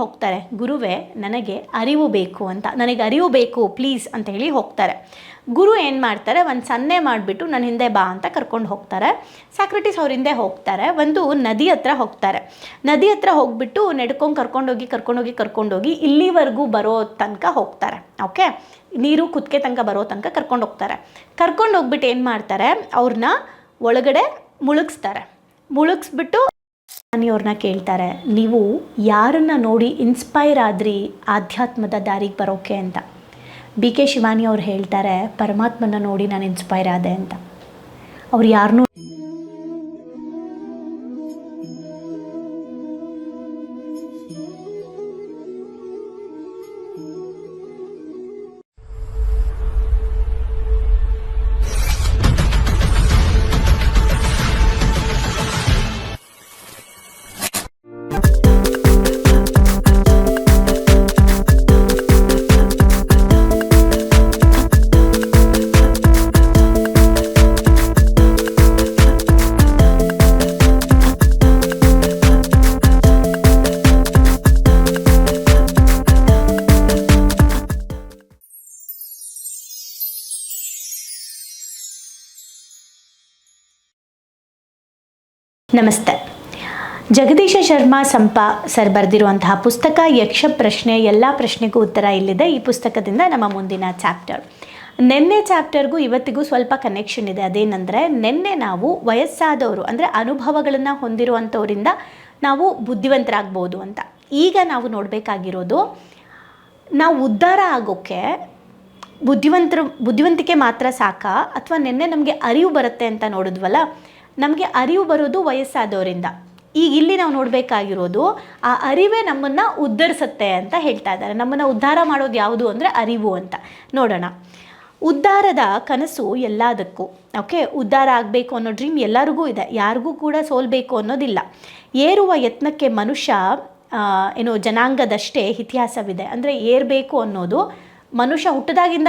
ಹೋಗ್ತಾರೆ. ಗುರುವೇ, ನನಗೆ ಅರಿವು ಬೇಕು ಅಂತ. ನನಗೆ ಅರಿವು ಬೇಕು ಪ್ಲೀಸ್ ಅಂತ ಹೇಳಿ ಹೋಗ್ತಾರೆ. ಗುರು ಏನು ಮಾಡ್ತಾರೆ, ಒಂದು ಸನ್ನೆ ಮಾಡಿಬಿಟ್ಟು ನನ್ನ ಹಿಂದೆ ಬಾ ಅಂತ ಕರ್ಕೊಂಡು ಹೋಗ್ತಾರೆ. ಸಾಕ್ರೆಟಿಸ್ ಅವ್ರ ಹಿಂದೆ ಹೋಗ್ತಾರೆ. ಒಂದು ನದಿ ಹತ್ರ ಹೋಗ್ತಾರೆ. ನದಿ ಹತ್ರ ಹೋಗ್ಬಿಟ್ಟು ನಡ್ಕೊಂಡು ಕರ್ಕೊಂಡೋಗಿ ಕರ್ಕೊಂಡೋಗಿ ಕರ್ಕೊಂಡೋಗಿ ಇಲ್ಲಿವರೆಗೂ ಬರೋ ತನಕ ಹೋಗ್ತಾರೆ. ಓಕೆ ನೀರು ಕುತ್ತಿಗೆ ತನಕ ಬರೋ ತನಕ ಕರ್ಕೊಂಡು ಹೋಗ್ತಾರೆ. ಕರ್ಕೊಂಡು ಹೋಗ್ಬಿಟ್ಟು ಏನು ಮಾಡ್ತಾರೆ ಅವ್ರನ್ನ ಒಳಗಡೆ ಮುಳುಗಿಸ್ತಾರೆ. ಮುಳುಗಿಸ್ಬಿಟ್ಟು ಅವ್ರನ್ನ ಕೇಳ್ತಾರೆ. ನೀವು ಯಾರನ್ನ ನೋಡಿ ಇನ್ಸ್ಪೈರ್ ಆದ್ರಿ ಆಧ್ಯಾತ್ಮದ ದಾರಿಗೆ ಬರೋಕೆ ಅಂತ. ಬಿ ಕೆ ಶಿವಾನಿ ಅವ್ರು ಹೇಳ್ತಾರೆ ಪರಮಾತ್ಮನ ನೋಡಿ ನಾನು ಇನ್ಸ್ಪೈರ್ ಆದೆ ಅಂತ. ಅವ್ರು ಯಾರನ್ನೂ ನಮಸ್ತೆ. ಜಗದೀಶ ಶರ್ಮಾ ಸಂಪ ಸರ್ ಬರೆದಿರುವಂತಹ ಪುಸ್ತಕ ಯಕ್ಷ ಪ್ರಶ್ನೆ, ಎಲ್ಲ ಪ್ರಶ್ನೆಗೂ ಉತ್ತರ ಇಲ್ಲಿದೆ. ಈ ಪುಸ್ತಕದಿಂದ ನಮ್ಮ ಮುಂದಿನ ಚಾಪ್ಟರ್. ನಿನ್ನೆ ಚಾಪ್ಟರ್ಗೂ ಇವತ್ತಿಗೂ ಸ್ವಲ್ಪ ಕನೆಕ್ಷನ್ ಇದೆ. ಅದೇನೆಂದರೆ, ನಿನ್ನೆ ನಾವು ವಯಸ್ಸಾದವರು, ಅಂದರೆ ಅನುಭವಗಳನ್ನು ಹೊಂದಿರುವಂಥವರಿಂದ ನಾವು ಬುದ್ಧಿವಂತರಾಗ್ಬೋದು ಅಂತ. ಈಗ ನಾವು ನೋಡಬೇಕಾಗಿರೋದು, ನಾವು ಉದ್ಧಾರ ಆಗೋಕ್ಕೆ ಬುದ್ಧಿವಂತರು, ಬುದ್ಧಿವಂತಿಕೆ ಮಾತ್ರ ಸಾಕಾ? ಅಥವಾ ನಿನ್ನೆ ನಮಗೆ ಅರಿವು ಬರುತ್ತೆ ಅಂತ ನೋಡಿದ್ವಲ್ಲ? ನಮಗೆ ಅರಿವು ಬರೋದು ವಯಸ್ಸಾದವರಿಂದ. ಈಗ ಇಲ್ಲಿ ನಾವು ನೋಡಬೇಕಾಗಿರೋದು, ಆ ಅರಿವೇ ನಮ್ಮನ್ನು ಉದ್ಧರಿಸುತ್ತೆ ಅಂತ ಹೇಳ್ತಾ ಇದ್ದಾರೆ. ನಮ್ಮನ್ನು ಉದ್ಧಾರ ಮಾಡೋದು ಯಾವುದು ಅಂದರೆ ಅರಿವು ಅಂತ. ನೋಡೋಣ. ಉದ್ಧಾರದ ಕನಸು ಎಲ್ಲದಕ್ಕೂ, ಓಕೆ? ಉದ್ಧಾರ ಆಗಬೇಕು ಅನ್ನೋ ಡ್ರೀಮ್ ಎಲ್ಲರಿಗೂ ಇದೆ. ಯಾರಿಗೂ ಕೂಡ ಸೋಲ್ಬೇಕು ಅನ್ನೋದಿಲ್ಲ. ಏರುವ ಯತ್ನಕ್ಕೆ ಮನುಷ್ಯ ಏನು ಜನಾಂಗದಷ್ಟೇ ಇತಿಹಾಸವಿದೆ. ಅಂದರೆ ಏರಬೇಕು ಅನ್ನೋದು ಮನುಷ್ಯ ಹುಟ್ಟದಾಗಿಂದ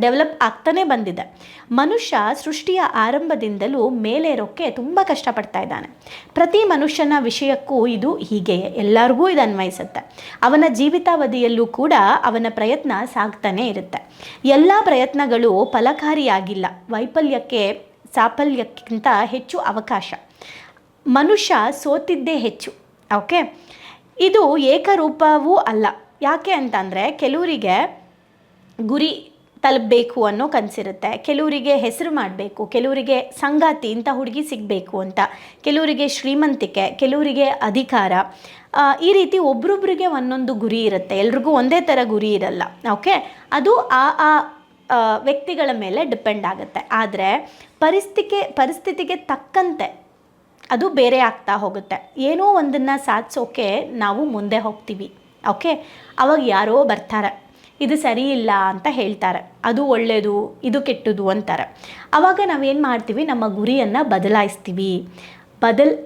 ಡೆವಲಪ್ ಆಗ್ತಾನೇ ಬಂದಿದೆ. ಮನುಷ್ಯ ಸೃಷ್ಟಿಯ ಆರಂಭದಿಂದಲೂ ಮೇಲೇರೋಕ್ಕೆ ತುಂಬ ಕಷ್ಟಪಡ್ತಾ ಇದ್ದಾನೆ. ಪ್ರತಿ ಮನುಷ್ಯನ ವಿಷಯಕ್ಕೂ ಇದು ಹೀಗೆಯೇ ಎಲ್ಲರಿಗೂ ಇದು ಅನ್ವಯಿಸುತ್ತೆ. ಅವನ ಜೀವಿತಾವಧಿಯಲ್ಲೂ ಕೂಡ ಅವನ ಪ್ರಯತ್ನ ಸಾಗ್ತಾನೇ ಇರುತ್ತೆ. ಎಲ್ಲ ಪ್ರಯತ್ನಗಳು ಫಲಕಾರಿಯಾಗಿಲ್ಲ. ವೈಫಲ್ಯಕ್ಕೆ, ಸಾಫಲ್ಯಕ್ಕಿಂತ ಹೆಚ್ಚು ಅವಕಾಶ. ಮನುಷ್ಯ ಸೋತಿದ್ದೇ ಹೆಚ್ಚು, ಓಕೆ? ಇದು ಏಕರೂಪವೂ ಅಲ್ಲ. ಯಾಕೆ ಅಂತಂದರೆ, ಕೆಲವರಿಗೆ ಗುರಿ ತಲುಪಬೇಕು ಅನ್ನೋ ಕನಸಿರುತ್ತೆ. ಕೆಲವರಿಗೆ ಹೆಸರು ಮಾಡಬೇಕು ಕೆಲವರಿಗೆ ಸಂಗಾತಿ ಇಂಥ ಹುಡುಗಿ ಸಿಗಬೇಕು ಅಂತ. ಕೆಲವರಿಗೆ ಶ್ರೀಮಂತಿಕೆ ಕೆಲವರಿಗೆ ಅಧಿಕಾರ. ಈ ರೀತಿ ಒಬ್ರೊಬ್ರಿಗೆ ಒಂದೊಂದು ಗುರಿ ಇರುತ್ತೆ. ಎಲ್ರಿಗೂ ಒಂದೇ ಥರ ಗುರಿ ಇರಲ್ಲ. ಓಕೆ? ಅದು ಆ ಆ, ವ್ಯಕ್ತಿಗಳ ಮೇಲೆ ಡಿಪೆಂಡ್ ಆಗುತ್ತೆ. ಆದರೆ ಪರಿಸ್ಥಿತಿಗೆ ಪರಿಸ್ಥಿತಿಗೆ ತಕ್ಕಂತೆ ಅದು ಬೇರೆ ಆಗ್ತಾ ಹೋಗುತ್ತೆ. ಏನೋ ಒಂದನ್ನು ಸಾಧಿಸೋಕೆ ನಾವು ಮುಂದೆ ಹೋಗ್ತೀವಿ. ಓಕೆ? ಅವಾಗ ಯಾರೋ ಬರ್ತಾರೆ. ಇದು ಸರಿ ಇಲ್ಲ ಅಂತ ಹೇಳ್ತಾರೆ. ಅದು ಒಳ್ಳೆಯದು ಇದು ಕೆಟ್ಟದು ಅಂತಾರೆ. ಆವಾಗ ನಾವೇನು ಮಾಡ್ತೀವಿ? ನಮ್ಮ ಗುರಿಯನ್ನು ಬದಲಾಯಿಸ್ತೀವಿ. ಬದಲ್,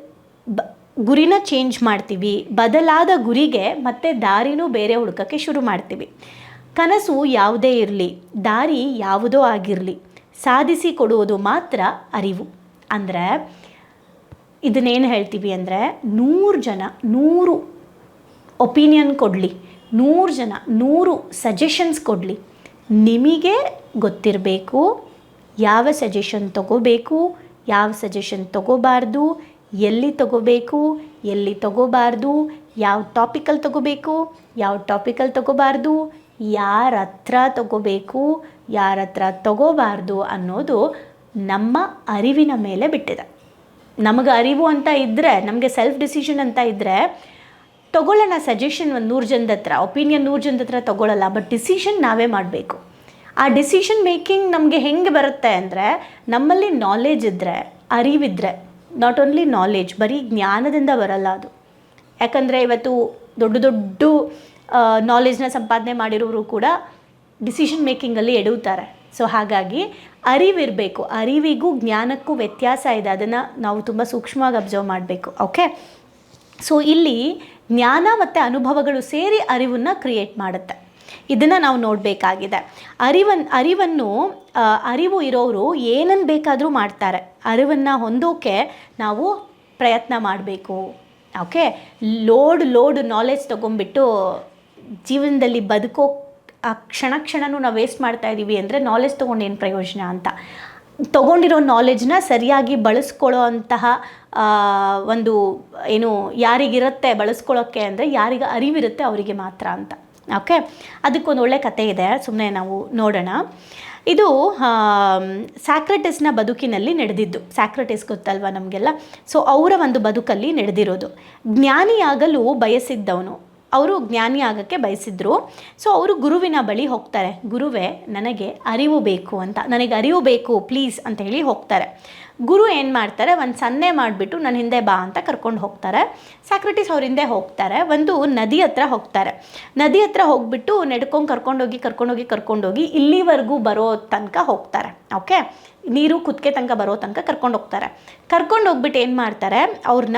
ಬ, ಗುರಿನ ಚೇಂಜ್ ಮಾಡ್ತೀವಿ. ಬದಲಾದ ಗುರಿಗೆ ಮತ್ತೆ ದಾರಿನೂ ಬೇರೆ ಹುಡುಕಕ್ಕೆ ಶುರು ಮಾಡ್ತೀವಿ. ಕನಸು ಯಾವುದೇ ಇರಲಿ, ದಾರಿ ಯಾವುದೋ ಆಗಿರಲಿ, ಸಾಧಿಸಿ ಕೊಡುವುದು ಮಾತ್ರ ಅರಿವು. ಅಂದರೆ, ಇದನ್ನೇನು ಹೇಳ್ತೀವಿ ಅಂದರೆ, ನೂರು ಜನ, ನೂರು ಒಪಿನಿಯನ್ ಕೊಡಲಿ. ನೂರು ಜನ, ನೂರು ಸಜೆಷನ್ಸ್ ಕೊಡಲಿ. ನಿಮಗೆ ಗೊತ್ತಿರಬೇಕು ಯಾವ ಸಜೆಷನ್ ತಗೋಬೇಕು, ಯಾವ ಸಜೆಷನ್ ತಗೋಬಾರ್ದು, ಎಲ್ಲಿ ತಗೋಬೇಕು, ಎಲ್ಲಿ ತಗೋಬಾರ್ದು, ಯಾವ ಟಾಪಿಕಲ್ಲಿ ತಗೋಬೇಕು, ಯಾವ ಟಾಪಿಕಲ್ಲಿ ತಗೋಬಾರ್ದು, ಯಾರ ಹತ್ರ ತಗೋಬೇಕು, ಯಾರ ಹತ್ರ ತಗೋಬಾರ್ದು ಅನ್ನೋದು ನಮ್ಮ ಅರಿವಿನ ಮೇಲೆ ಬಿಟ್ಟಿದೆ. ನಮಗೆ ಅರಿವು ಅಂತ ಇದ್ದರೆ ನಮಗೆ ಸೆಲ್ಫ್ ಡಿಸಿಷನ್ ಅಂತ ಇದ್ದರೆ ತಗೊಳ್ಳೋಣ ಸಜೆಷನ್ ಒಂದು ನೂರು ಜನದ ಹತ್ರ ಒಪಿನಿಯನ್ ನೂರು ಜನದ ಹತ್ರ ತೊಗೊಳ್ಳಲ್ಲ ಬಟ್ ಡಿಸಿಷನ್ ನಾವೇ ಮಾಡಬೇಕು. ಆ ಡಿಸಿಷನ್ ಮೇಕಿಂಗ್ ನಮಗೆ ಹೆಂಗೆ ಬರುತ್ತೆ ಅಂದರೆ, ನಮ್ಮಲ್ಲಿ ನಾಲೆಜ್ ಇದ್ದರೆ ಅರಿವಿದ್ದರೆ ನಾಟ್ ಓನ್ಲಿ ನಾಲೆಜ್ ಬರೀ ಜ್ಞಾನದಿಂದ ಬರಲ್ಲ ಅದು. ಯಾಕಂದರೆ ಇವತ್ತು ದೊಡ್ಡ ದೊಡ್ಡ ನಾಲೆಜ್ನ ಸಂಪಾದನೆ ಮಾಡಿರೋರು ಕೂಡ ಡಿಸಿಷನ್ ಮೇಕಿಂಗಲ್ಲಿ ಎಡುತ್ತಾರೆ ಸೊ ಹಾಗಾಗಿ ಅರಿವಿರಬೇಕು, ಅರಿವಿಗೂ ಜ್ಞಾನಕ್ಕೂ ವ್ಯತ್ಯಾಸ ಇದೆ. ಅದನ್ನು ನಾವು ತುಂಬ ಸೂಕ್ಷ್ಮವಾಗಿ ಅಬ್ಸರ್ವ್ ಮಾಡಬೇಕು ಓಕೆ ಸೊ ಇಲ್ಲಿ ಜ್ಞಾನ ಮತ್ತು ಅನುಭವಗಳು ಸೇರಿ ಅರಿವನ್ನು ಕ್ರಿಯೇಟ್ ಮಾಡುತ್ತೆ. ಇದನ್ನು ನಾವು ನೋಡಬೇಕಾಗಿದೆ. ಅರಿವನ್, ಅರಿವನ್ನು ಅರಿವು ಇರೋರು ಏನನ್ನು ಬೇಕಾದರೂ ಮಾಡ್ತಾರೆ. ಅರಿವನ್ನು ಹೊಂದೋಕೆ ನಾವು ಪ್ರಯತ್ನ ಮಾಡಬೇಕು. ಓಕೆ? ಲೋಡ್ ಲೋಡ್ ನಾಲೆಜ್ ತೊಗೊಂಬಿಟ್ಟು ಜೀವನದಲ್ಲಿ ಬದುಕೋ ಆ ಕ್ಷಣ ಕ್ಷಣನೂ ನಾವು ವೇಸ್ಟ್ ಮಾಡ್ತಾ ಇದ್ದೀವಿ ಅಂದರೆ ನಾಲೆಜ್ ತೊಗೊಂಡು ಪ್ರಯೋಜನ ಅಂತ. ತೊಗೊಂಡಿರೋ ನಾಲೆಜ್ನ ಸರಿಯಾಗಿ ಬಳಸ್ಕೊಳ್ಳೋ ಅಂತಹ ಒಂದು ಏನು ಯಾರಿಗಿರುತ್ತೆ ಬಳಸ್ಕೊಳ್ಳೋಕ್ಕೆ ಅಂದರೆ ಯಾರಿಗೆ ಅರಿವಿರುತ್ತೆ ಅವರಿಗೆ ಮಾತ್ರ ಅಂತ. ಓಕೆ ಅದಕ್ಕೊಂದು ಒಳ್ಳೆ ಕತೆ ಇದೆ. ಸುಮ್ಮನೆ ನಾವು ನೋಡೋಣ. ಇದು ಸ್ಯಾಕ್ರೆಟಿಸ್ನ ಬದುಕಿನಲ್ಲಿ ನಡೆದಿದ್ದು. ಸ್ಯಾಕ್ರೆಟಿಸ್ ಗೊತ್ತಲ್ವ ನಮಗೆಲ್ಲ? ಸೊ ಅವರ ಒಂದು ಬದುಕಲ್ಲಿ ನಡೆದಿರೋದು. ಜ್ಞಾನಿಯಾಗಲು ಬಯಸಿದ್ದವನು. ಅವರು ಜ್ಞಾನಿ ಆಗೋಕ್ಕೆ ಬಯಸಿದ್ರು. ಸೊ ಅವರು ಗುರುವಿನ ಬಳಿ ಹೋಗ್ತಾರೆ. ಗುರುವೇ, ನನಗೆ ಅರಿವು ಬೇಕು ಅಂತ. ನನಗೆ ಅರಿವು ಬೇಕು ಪ್ಲೀಸ್ ಅಂತ ಹೇಳಿ ಹೋಗ್ತಾರೆ. ಗುರು ಏನು ಮಾಡ್ತಾರೆ? ಒಂದು ಸನ್ನೆ ಮಾಡಿಬಿಟ್ಟು ನನ್ನ ಹಿಂದೆ ಬಾ ಅಂತ ಕರ್ಕೊಂಡು ಹೋಗ್ತಾರೆ. ಸಾಕ್ರೆಟಿಸ್ ಅವ್ರ ಹಿಂದೆ ಹೋಗ್ತಾರೆ. ಒಂದು ನದಿ ಹತ್ರ ಹೋಗ್ತಾರೆ. ನದಿ ಹತ್ರ ಹೋಗ್ಬಿಟ್ಟು ನಡ್ಕೊಂಡು ಕರ್ಕೊಂಡೋಗಿ ಕರ್ಕೊಂಡೋಗಿ ಕರ್ಕೊಂಡೋಗಿ ಇಲ್ಲಿವರೆಗೂ ಬರೋ ತನಕ ಹೋಗ್ತಾರೆ. ಓಕೆ ನೀರು ಕುತ್ತಿಗೆ ತನಕ ಬರೋ ತನಕ ಕರ್ಕೊಂಡು ಹೋಗ್ತಾರೆ. ಕರ್ಕೊಂಡು ಹೋಗ್ಬಿಟ್ಟು ಏನು ಮಾಡ್ತಾರೆ? ಅವ್ರನ್ನ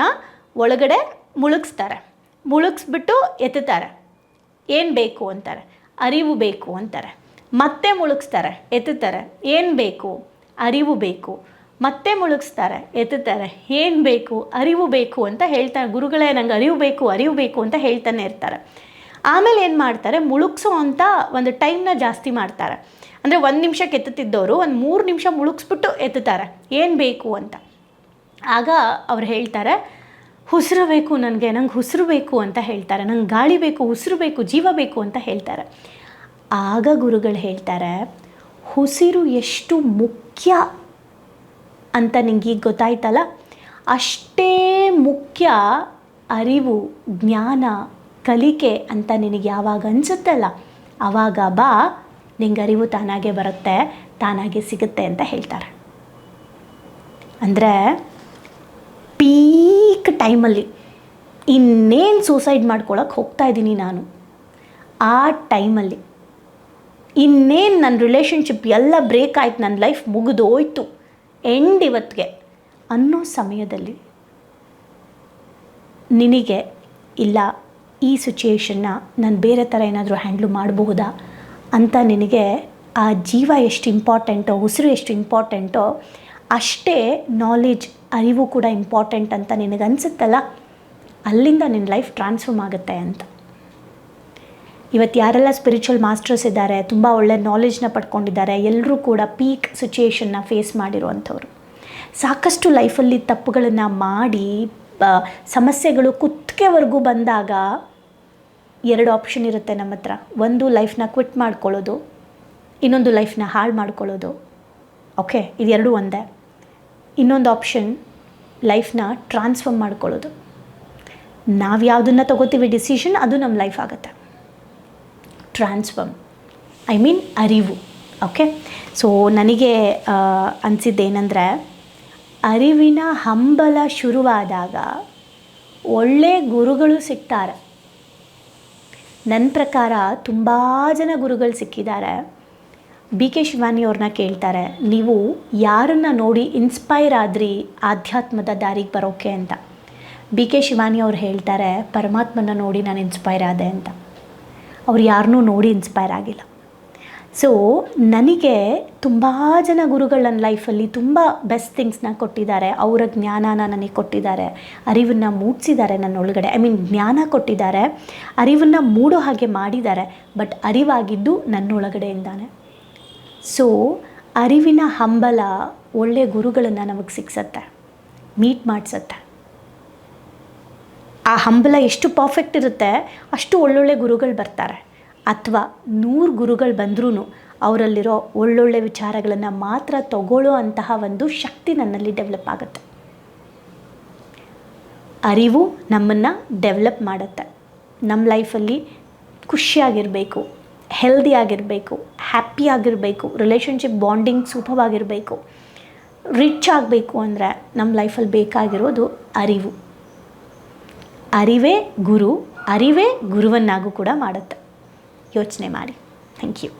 ಒಳಗಡೆ ಮುಳುಗಿಸ್ತಾರೆ. ಮುಳುಗಿಸ್ಬಿಟ್ಟು ಎತ್ತುತ್ತಾರೆ. ಏನು ಬೇಕು ಅಂತಾರೆ. ಅರಿವು ಬೇಕು ಅಂತಾರೆ. ಮತ್ತೆ ಮುಳುಗಿಸ್ತಾರೆ, ಎತ್ತುತ್ತಾರೆ. ಏನು ಬೇಕು? ಅರಿವು ಬೇಕು. ಮತ್ತೆ ಮುಳುಗಿಸ್ತಾರೆ, ಎತ್ತುತ್ತಾರೆ. ಏನು ಬೇಕು? ಅರಿವು ಬೇಕು ಅಂತ ಹೇಳ್ತಾರೆ. ಗುರುಗಳೇ, ನಂಗೆ ಅರಿವು ಬೇಕು ಅರಿವು ಬೇಕು ಅಂತ ಹೇಳ್ತಾನೆ ಇರ್ತಾರೆ. ಆಮೇಲೆ ಏನು ಮಾಡ್ತಾರೆ? ಮುಳುಗ್ಸೋ ಅಂತ ಒಂದು ಟೈಮ್ನ ಜಾಸ್ತಿ ಮಾಡ್ತಾರೆ. ಅಂದರೆ ಒಂದು ನಿಮಿಷಕ್ಕೆ ಎತ್ತುತ್ತಿದ್ದವರು ಒಂದು ಮೂರು ನಿಮಿಷ ಮುಳುಗಿಸ್ಬಿಟ್ಟು ಎತ್ತುತ್ತಾರೆ. ಏನು ಬೇಕು ಅಂತ. ಆಗ ಅವ್ರು ಹೇಳ್ತಾರೆ ಉಸಿರು ಬೇಕು, ನನಗೆ ನಂಗೆ ಉಸಿರು ಬೇಕು ಅಂತ ಹೇಳ್ತಾರೆ. ನಂಗೆ ಗಾಳಿ ಬೇಕು, ಉಸಿರು ಬೇಕು, ಜೀವ ಬೇಕು ಅಂತ ಹೇಳ್ತಾರೆ. ಆಗ ಗುರುಗಳು ಹೇಳ್ತಾರೆ, ಉಸಿರು ಎಷ್ಟು ಮುಖ್ಯ ಅಂತ ನಿಂಗೆ ಈಗ ಗೊತ್ತಾಯ್ತಲ್ಲ? ಅಷ್ಟೇ ಮುಖ್ಯ ಅರಿವು, ಜ್ಞಾನ, ಕಲಿಕೆ ಅಂತ ನಿನಗೆ ಯಾವಾಗ ಅನಿಸುತ್ತಲ್ಲ ಆವಾಗ ಬಾ, ನಿಂಗೆ ಅರಿವು ತಾನಾಗೆ ಬರುತ್ತೆ, ತಾನಾಗೆ ಸಿಗುತ್ತೆ ಅಂತ ಹೇಳ್ತಾರೆ. ಅಂದರೆ ಟೈಮಲ್ಲಿ ಇನ್ನೇನು ಸೂಸೈಡ್ ಮಾಡ್ಕೊಳಕ್ಕೆ ಹೋಗ್ತಾ ಇದ್ದೀನಿ ನಾನು, ಆ ಟೈಮಲ್ಲಿ ಇನ್ನೇನು ನನ್ನ ರಿಲೇಷನ್ಶಿಪ್ ಎಲ್ಲ ಬ್ರೇಕ್ ಆಯ್ತು ನನ್ನ ಲೈಫ್ ಮುಗಿದೋಯ್ತು ಎಂಡ್ ಇವತ್ತಿಗೆ ಅನ್ನೋ ಸಮಯದಲ್ಲಿ ನಿನಗೆ ಇಲ್ಲ, ಈ ಸಿಚುಯೇಷನ್ನ ನಾನು ಬೇರೆ ಥರ ಏನಾದರೂ ಹ್ಯಾಂಡ್ಲ್ ಮಾಡಬಹುದಾ ಅಂತ ನಿನಗೆ ಆ ಜೀವ ಎಷ್ಟು ಇಂಪಾರ್ಟೆಂಟೋ ಉಸಿರು ಎಷ್ಟು ಇಂಪಾರ್ಟೆಂಟೋ ಅಷ್ಟೇ ನಾಲೆಜ್ ಅರಿವು ಕೂಡ ಇಂಪಾರ್ಟೆಂಟ್ ಅಂತ ನಿನಗೆ ಅನಿಸುತ್ತಲ್ಲ? ಅಲ್ಲಿಂದ ನಿನ್ನ ಲೈಫ್ ಟ್ರಾನ್ಸ್ಫಾರ್ಮ್ ಆಗುತ್ತೆ ಅಂತ. ಇವತ್ತು ಯಾರೆಲ್ಲ ಸ್ಪಿರಿಚುವಲ್ ಮಾಸ್ಟರ್ಸ್ ಇದ್ದಾರೆ, ತುಂಬ ಒಳ್ಳೆ ನಾಲೆಜ್ನ ಪಡ್ಕೊಂಡಿದ್ದಾರೆ ಎಲ್ಲರೂ ಕೂಡ ಪೀಕ್ ಸಿಚುಯೇಷನ್ನ ಫೇಸ್ ಮಾಡಿರುವಂಥವ್ರು. ಸಾಕಷ್ಟು ಲೈಫಲ್ಲಿ ತಪ್ಪುಗಳನ್ನು ಮಾಡಿ ಸಮಸ್ಯೆಗಳು ಕುತ್ತಿಗೆವರೆಗೂ ಬಂದಾಗ ಎರಡು ಆಪ್ಷನ್ ಇರುತ್ತೆ ನಮ್ಮ ಹತ್ರ. ಒಂದು ಲೈಫ್ನ ಕ್ವಿಟ್ ಮಾಡ್ಕೊಳ್ಳೋದು, ಇನ್ನೊಂದು ಲೈಫ್ನ ಹಾಳು ಮಾಡ್ಕೊಳ್ಳೋದು. ಓಕೆ ಇದೆರಡೂ ಒಂದೇ. ಇನ್ನೊಂದು ಆಪ್ಷನ್ ಲೈಫ್ನ ಟ್ರಾನ್ಸ್ಫರ್ಮ್ ಮಾಡ್ಕೊಳ್ಳೋದು. ನಾವು ಯಾವುದನ್ನು ತಗೋತೀವಿ ಡಿಸಿಷನ್ ಅದು ನಮ್ಮ ಲೈಫ್ ಆಗುತ್ತೆ. ಟ್ರಾನ್ಸ್ಫರ್ಮ್ ಐ ಮೀನ್ ಅರಿವು. ಓಕೆ ಸೊ ನನಗೆ ಅನಿಸಿದ್ದೇನೆಂದರೆ, ಅರಿವಿನ ಹಂಬಲ ಶುರುವಾದಾಗ ಒಳ್ಳೆ ಗುರುಗಳು ಸಿಗ್ತಾರೆ. ನನ್ನ ಪ್ರಕಾರ ತುಂಬ ಜನ ಗುರುಗಳು ಸಿಕ್ಕಿದ್ದಾರೆ. ಬಿ ಕೆ ಶಿವಾನಿ ಅವ್ರನ್ನ ಕೇಳ್ತಾರೆ, ನೀವು ಯಾರನ್ನು ನೋಡಿ ಇನ್ಸ್ಪೈರ್ ಆದ್ರಿ ಆಧ್ಯಾತ್ಮದ ದಾರಿಗೆ ಬರೋಕೆ ಅಂತ? ಬಿ ಕೆ ಶಿವಾನಿ ಅವ್ರು ಹೇಳ್ತಾರೆ ಪರಮಾತ್ಮನ ನೋಡಿ ನಾನು ಇನ್ಸ್ಪೈರ್ ಆದೆ ಅಂತ. ಅವ್ರು ಯಾರನ್ನೂ ನೋಡಿ ಇನ್ಸ್ಪೈರ್ ಆಗಿಲ್ಲ. ಸೊ ನನಗೆ ತುಂಬ ಜನ ಗುರುಗಳು ನನ್ನ ಲೈಫಲ್ಲಿ ತುಂಬ ಬೆಸ್ಟ್ ಥಿಂಗ್ಸ್ನ ಕೊಟ್ಟಿದ್ದಾರೆ. ಅವರ ಜ್ಞಾನನ ನನಗೆ ಕೊಟ್ಟಿದ್ದಾರೆ. ಅರಿವನ್ನು ಮೂಡಿಸಿದ್ದಾರೆ ನನ್ನ ಒಳಗಡೆ. ಐ ಮೀನ್ ಜ್ಞಾನ ಕೊಟ್ಟಿದ್ದಾರೆ. ಅರಿವನ್ನು ಮೂಡೋ ಹಾಗೆ ಮಾಡಿದ್ದಾರೆ. ಬಟ್ ಅರಿವಾಗಿದ್ದು ನನ್ನೊಳಗಡೆಯಿಂದಾನೆ ಸೊ ಅರಿವಿನ ಹಂಬಲ ಒಳ್ಳೆಯ ಗುರುಗಳನ್ನು ನಮಗೆ ಸಿಕ್ಸತ್ತೆ ಮೀಟ್ ಮಾಡಿಸತ್ತೆ. ಆ ಹಂಬಲ ಎಷ್ಟು ಪರ್ಫೆಕ್ಟ್ ಇರುತ್ತೆ, ಅಷ್ಟು ಒಳ್ಳೊಳ್ಳೆ ಗುರುಗಳು ಬರ್ತಾರೆ. ಅಥವಾ ನೂರು ಗುರುಗಳು ಬಂದ್ರೂ ಅವರಲ್ಲಿರೋ ಒಳ್ಳೊಳ್ಳೆ ವಿಚಾರಗಳನ್ನು ಮಾತ್ರ ತಗೊಳ್ಳೋ ಅಂತಹ ಒಂದು ಶಕ್ತಿ ನನ್ನಲ್ಲಿ ಡೆವಲಪ್ ಆಗುತ್ತೆ. ಅರಿವು ನಮ್ಮನ್ನು ಡೆವಲಪ್ ಮಾಡುತ್ತೆ. ನಮ್ಮ ಲೈಫಲ್ಲಿ ಖುಷಿಯಾಗಿರಬೇಕು. ಹೆಲ್ದಿ ಆಗಿರಬೇಕು ಹ್ಯಾಪಿ ಆಗಿರಬೇಕು ರಿಲೇಷನ್ಶಿಪ್ ಬಾಂಡಿಂಗ್ ಸೂಪವಾಗಿರಬೇಕು ರಿಚ್ ಆಗಬೇಕು ಅಂದರೆ ನಮ್ಮ ಲೈಫಲ್ಲಿ ಬೇಕಾಗಿರೋದು ಅರಿವು. ಅರಿವೇ ಗುರು, ಅರಿವೇ ಗುರುವನ್ನಾಗೂ ಕೂಡ ಮಾಡುತ್ತೆ. ಯೋಚನೆ ಮಾಡಿ. Thank you